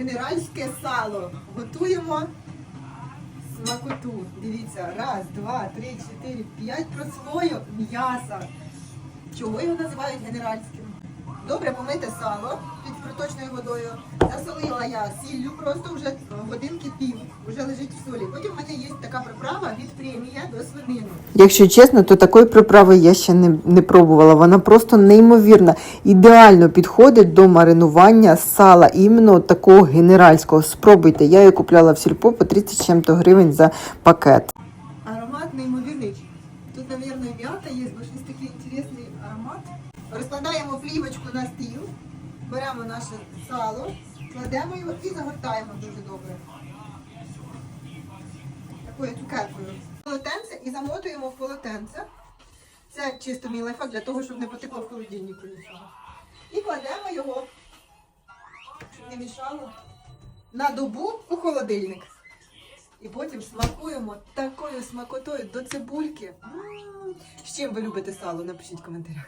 генеральське сало. Готуємо смакоту. Дивіться, раз, два, три, чотири, п'ять прослою м'яса. Чого його називають генеральським? Добре помите сало проточною водою. Засолила я сіллю просто вже годинки пів, вже лежить в солі. Потім в мене є така приправа від премія до свинини. Якщо чесно, то такої приправи я ще не, не пробувала. Вона просто неймовірна. Ідеально підходить до маринування сала, іменно такого генеральського. Спробуйте. Я її купляла в сільпо по 30 чим-то гривень за пакет. Аромат неймовірний. Тут, мабуть, м'ята є, бо щось такий інтересний аромат. Розкладаємо плівочку на стіл, беремо наше сало, кладемо його і загортаємо дуже добре. Такою цукеркою. Полотенце і замотуємо в полотенце. Це чисто мій лайфхак для того, щоб не потекло в холодильнику нічого. І кладемо його, щоб не мішало, на добу у холодильник. І потім смакуємо такою смакотою до цибульки. З чим ви любите сало? Напишіть в коментарях.